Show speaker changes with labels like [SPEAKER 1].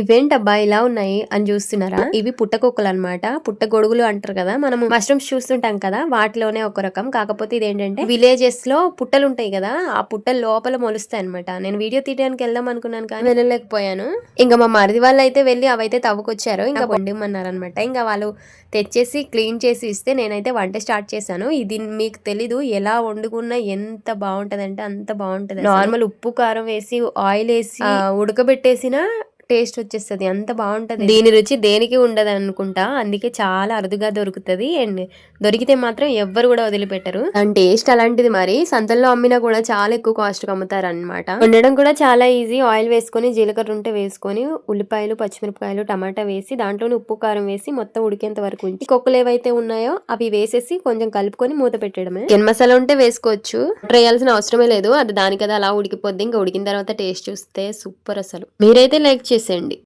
[SPEAKER 1] ఇవేంటబ్బా ఇలా ఉన్నాయి అని చూస్తున్నారా? ఇవి పుట్టకొక్కలు అనమాట పుట్ట గొడుగులు అంటారు కదా మనం మష్రూమ్స్ చూస్తుంటాం కదా వాటిలోనే ఒక రకం. కాకపోతే ఇదేంటంటే విలేజెస్లో పుట్టలు ఉంటాయి కదా ఆ పుట్టల లోపల మొలుస్తాయి అనమాట నేను వీడియో తీయడానికి వెళ్దాం అనుకున్నాను కానీ వెళ్ళలేకపోయాను. ఇంకా మా మరిది వాళ్ళు అయితే వెళ్ళి అవైతే తవ్వుకొచ్చారు. ఇంకా వండిమన్నారు అనమాట ఇంకా వాళ్ళు తెచ్చేసి క్లీన్ చేసి ఇస్తే నేనైతే వంట స్టార్ట్ చేశాను. ఇది మీకు తెలీదు ఎలా వండుకున్నా ఎంత బాగుంటదంటే అంత బాగుంటది నార్మల్ ఉప్పు కారం వేసి ఆయిల్ వేసి ఉడకబెట్టేసిన టేస్ట్ వచ్చేస్తుంది. అంత బాగుంటది. దీని రుచి దేనికి ఉండదు అనుకుంటా అందుకే చాలా అరుదుగా దొరుకుతది. అండ్ దొరికితే మాత్రం ఎవ్వరు కూడా వదిలిపెట్టరు. దాని టేస్ట్ అలాంటిది మరి. సంతల్లో అమ్మినా కూడా చాలా ఎక్కువ కాస్ట్ అమ్ముతారు అనమాట వండడం కూడా చాలా ఈజీ. ఆయిల్ వేసుకొని జీలకర్ర ఉంటే వేసుకొని ఉల్లిపాయలు పచ్చిమిరపకాయలు టమాటా వేసి దాంట్లోనే ఉప్పు కారం వేసి మొత్తం ఉడికేంత వరకు ఉంచి కొక్కలు ఏవైతే ఉన్నాయో అవి వేసేసి కొంచెం కలుపుకొని మూత పెట్టడమే. చికెన్ మసాలా ఉంటే వేసుకోవచ్చు. ట్రై చేయాల్సిన అవసరమే లేదు. అది దానికి అది అలా ఉడికిపోద్ది. ఇంకా ఉడికిన తర్వాత టేస్ట్ చూస్తే సూపర్ అసలు. మీరైతే లైక్ చేసేయండి.